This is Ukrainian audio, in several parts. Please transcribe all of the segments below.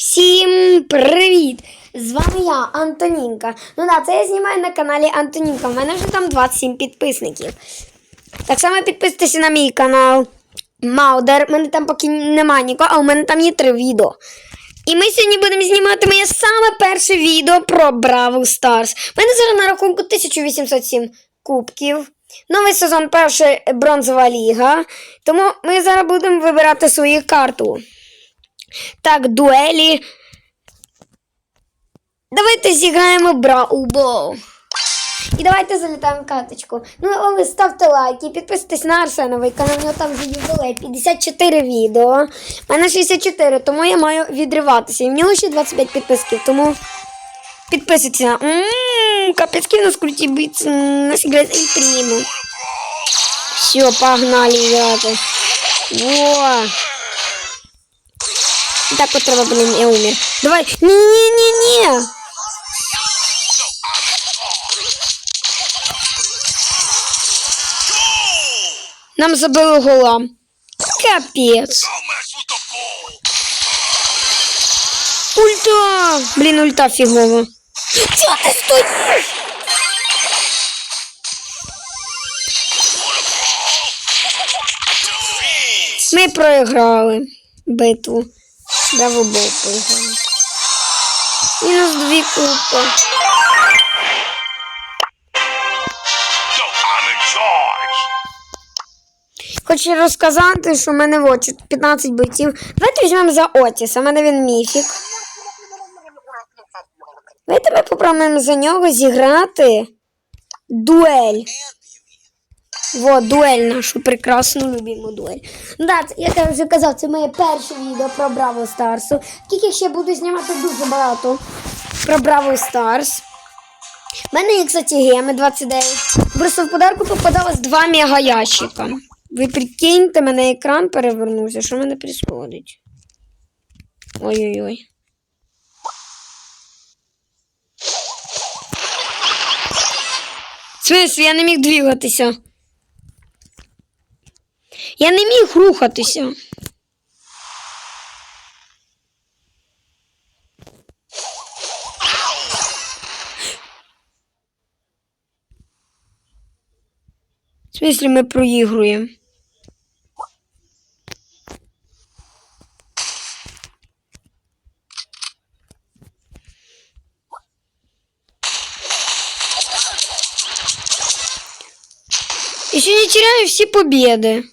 Всім привіт! З вами я, Антонінка. Ну да, це я знімаю на каналі Антонінка. У мене вже там 27 підписників. Так само підписуйтесь на мій канал Маудер. У мене там поки немає нікого, а у мене там є три відео. І ми сьогодні будемо знімати моє саме перше відео про Бравл Старс. У мене зараз на рахунку 1807 кубків. Новий сезон перша бронзова ліга. Тому ми зараз будемо вибирати свою карту. Так, дуелі. Давайте зіграємо Браубол. І давайте залітаємо каточку. Ну, але ставте лайки, підписуйтесь на Арсеновий канал, у нього там вже ювілей 54 відео. У мене 64, тому я маю відриватися. І в нього ще 25 підписків, тому підписуйтеся. Ммм, капецки у нас круті м, нас играет El Primo. Все, погнали, ребята. Во. Так от треба, блін, я умер. Давай. Ні-ні-ні-ні. Нам забили гола. Ball. Ульта. Блін, ульта фігова. Чого ти стоїш? Ми проіграли битву. Браво бол проіграли. Мінус дві charge. Хочу розказати, що в мене в очі 15 бойців. Давайте візьмемо за Отіса. У мене він міфік. Давайте ми попробуємо за нього зіграти дуель. Во, дуель нашу прекрасну любиму дуель. Да, це, як я вже казав, це моє перше відео про Браво Старсу. Тільки ще буду знімати дуже багато про Браво Старс. У мене є, кстати, геми 29. Просто в подарку попадалось два мега ящика. Ви прикиньте, мене екран перевернувся. Що в мене відбувається? Ой-ой-ой. В смысле, я не міг двигатися. Я не міг рухатися. В смысле, ми проігруємо. Еще не теряю все победы.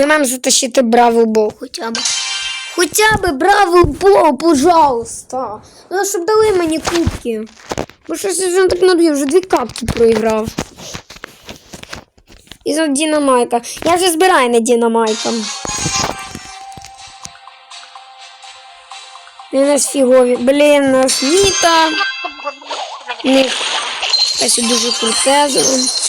Ми маємо затащити браву бол хоча б. Хоча б браву бол, пожалуйста. Ну, щоб дали мені кубки. Бо щось вже так надію, вже дві капки проіграв. І за Дінамайка. Я вже збираю на Дінамайка. У нас фігові. Блін, нас Ніта. Них ось дуже крутезно.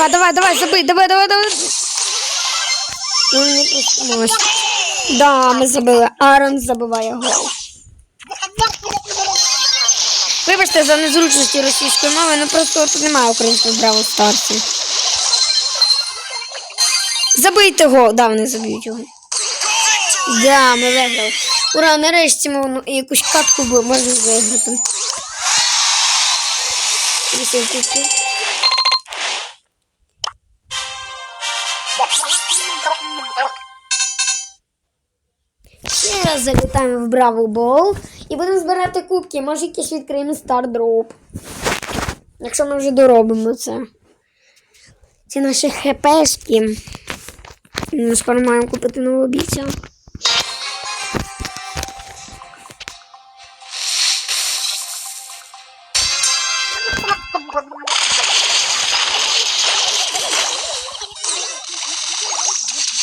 Давай, давай, давай, забий, давай, давай, давай. Ну, не пустимось. Да, ми забили. Арон забиває гол. Вибачте за незручності російської мови, ну просто тут немає українського браво старці. Забийте гол. Да, вони заб'ють його. Да, ми виграли. Ура, нарешті ми ну, якусь катку можемо виграти. Вісім кубків. Залітаємо в Бравл Бол і будемо збирати кубки. Може якийсь відкриємо стардроп. Якщо ми вже доробимо це. Ці наші хпшки. Ми скоро маємо купити нову бійця.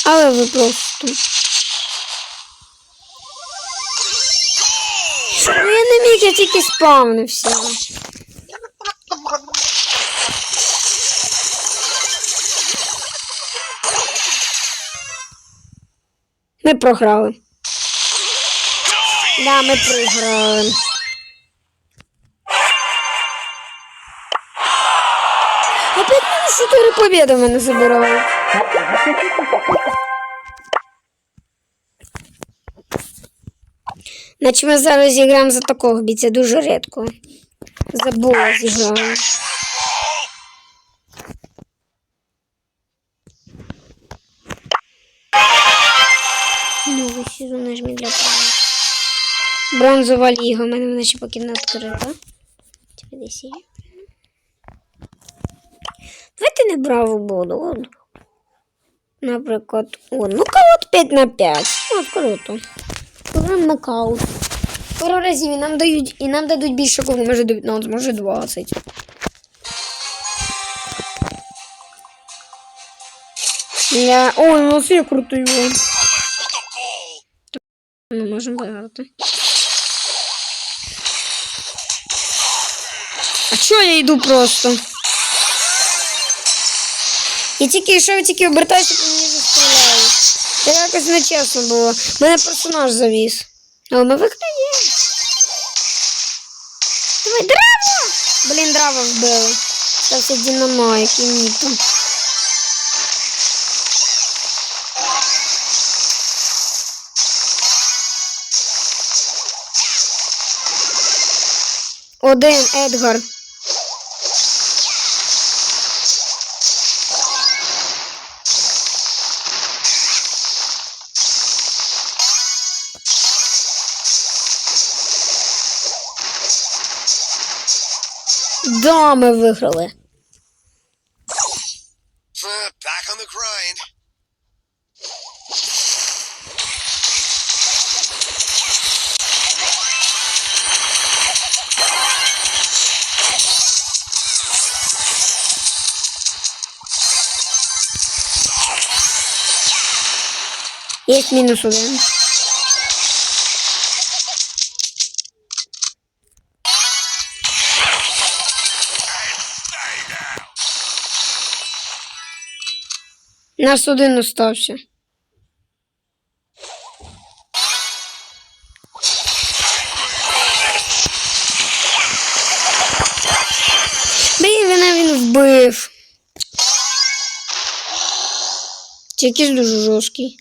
Але ви просто. Не міг, я тільки спавнився. Ми програли. Да, ми програли. Опять мене 4 побіди в мене забирають. Наче ми зараз зіграємо за такого бійця дуже рідко. Забула зіграю. Новий сезон нажмі для права. Бронзова ліга. У мене вона ще поки не відкрита. Давайте не браво буду. Наприклад, о, нокаут 5 на 5. От круто. Програм нокаут. Пару разів і нам дають, і нам дадуть більше кого, може 19, може 20. Я... Ой, у нас є крутий вон. Ми можемо виграти. А чого я йду просто? Я тільки йшов, тільки обертаюся, по мені застріляють. Це якось нечесно було. Мене персонаж завіз. Але ми виграємо. Давай, драво! Блін, драво вбили. Стався Динамо, який ніто. Один Едгар. Да, ми виграли. Back on the grind. Є мінус один. Нас один остався. Блін, мене він вбив. Це якийсь дуже жорсткий.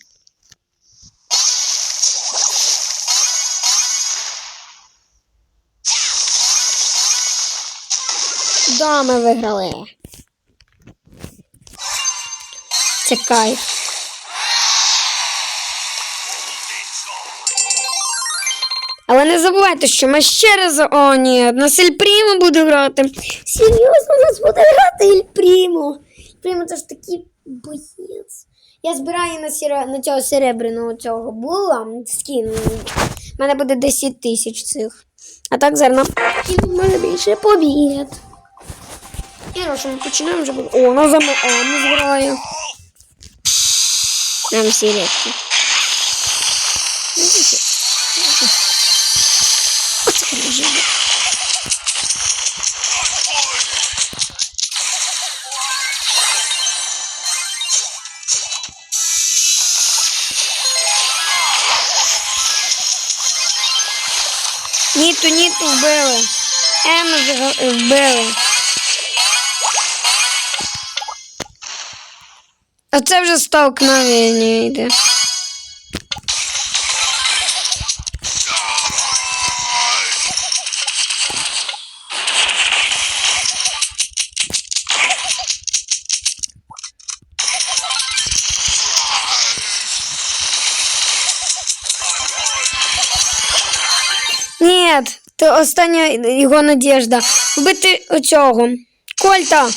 Да, ми виграли. Це кайф. Але не забувайте, що ми ще раз. О, ні, на Сельпрімо буде грати. Серйозно, у нас буде грати Ельпрімо. Ельпрімо це ж такий боєць. Я збираю на, сіре... на цього серебряного цього була скін. У мене буде 10 тисяч цих. А так зараз нам і може більше побід. І ми починаємо вже. О, на заме М збирає. Нам. Ну, дивіться. Оце бути. Ніту, ніту вбили. М вбили. Це вже столкновення йде. Ні, це остання його надіжда. Вбити оцього. Кольта.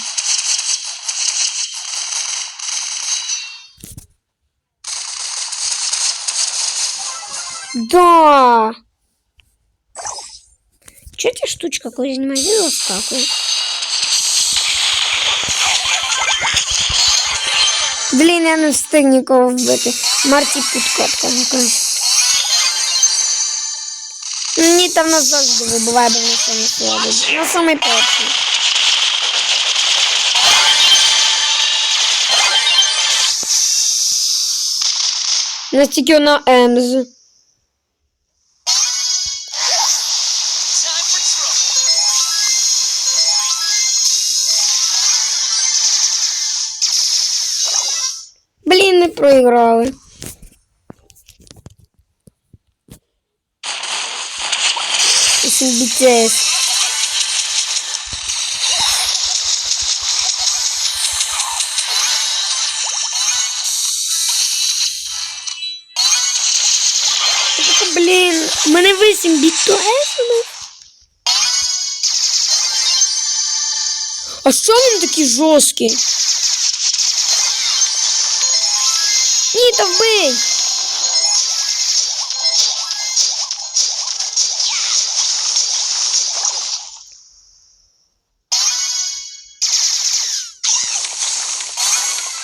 Да. Че ця штучка, коли знімає відео, скакує? Блін, я не встиг нікого вбити. Марті підкотка якась. Ні, там нас завжди вибиває, бо вона самі сладить. На самий перший. Настільки вона Емз. Проіграли. Вісім BTS. Блін, у мене 8 BTS. А що він такий жорсткий? Ні, та вбий!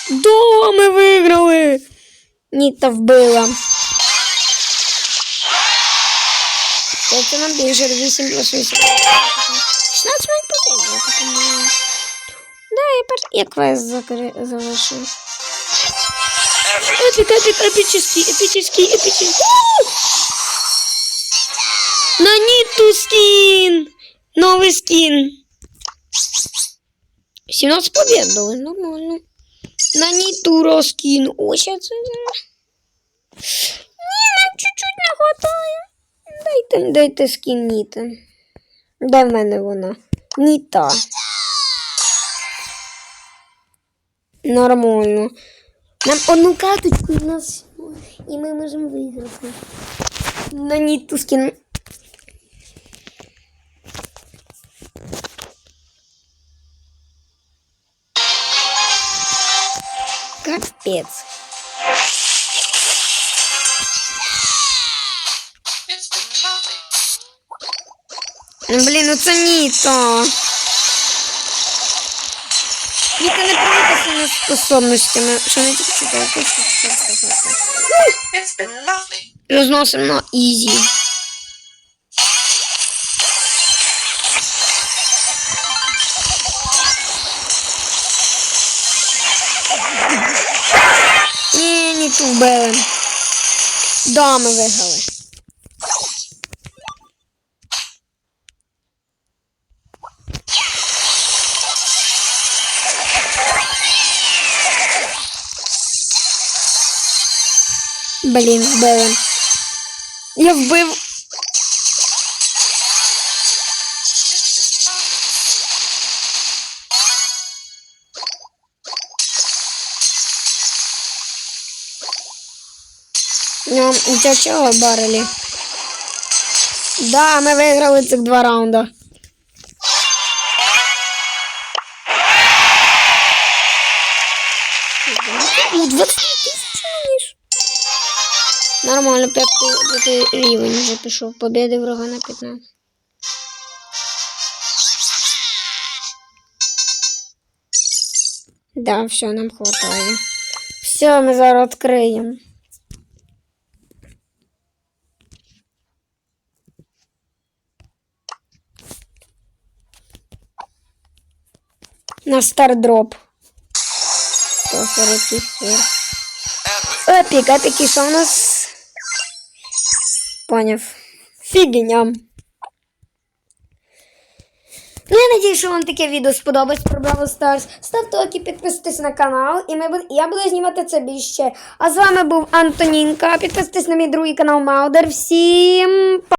Да, ми виграли! Ні, та вбила. Тобто нам більше 8 плюс 8. 16 ми побігли, тому... Да, і пер... я квест закри... Эпик, эпик, эпический, эпический, эпический. На Ниту скин! Новый скин. 17 побед было, нормально. На Ниту скин. О, сейчас... Не, нам чуть-чуть не хватає. Дайте, дайте скін Ніта. Де в мене вона? Ніта. Нормально. Нам одну карточку у нас і ми можемо виграти. На Ніту скін. Капець. Ну, Блін, ну це Ніто. Ніка не способностями. Що не тільки It's. Розносимо на ізі. Ні, ні ту вбили. Да, ми виграли. Блін, вбили. Я вбив. Ну, для чого барелі? Да, ми виграли цих два раунди. У 20 тисяч ніж. Нормально, п'ятий, рівень вже пішов. Побіди врага на 15. Да, все, нам хватає. Все, ми зараз відкриємо. На стардроп. 140 сфер. Epic. Епік, епік, і що у нас? Поняв. Фігня. Ну, я надію, що вам таке відео сподобалось про Браво Старс. Ставте лайки, підписуйтесь на канал, і ми, буд... я буду знімати це більше. А з вами був Антонінка. Підписуйтесь на мій другий канал Маудер. Всім па!